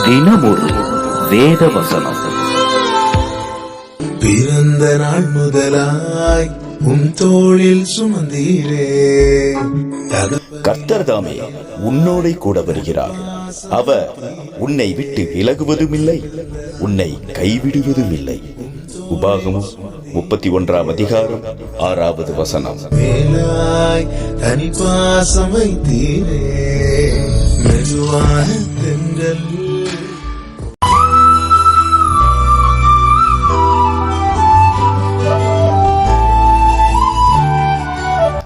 தினமொரு வேத வசனம் பிறந்த நாள் முதலாய் உம் தோளில் சுமந்தீரே. கர்த்தர் தாமே உன்னோடே கூட வருகிறார். அவர் உன்னை விட்டு விலகுவதும் இல்லை உன்னை கைவிடுவதும் இல்லை உபாகமும் முப்பத்தி ஒன்றாம் அதிகாரம் ஆறாவது வசனம். மேலாய் தனி பாசம் வைத்தீரே. மெதுவான தென்றல்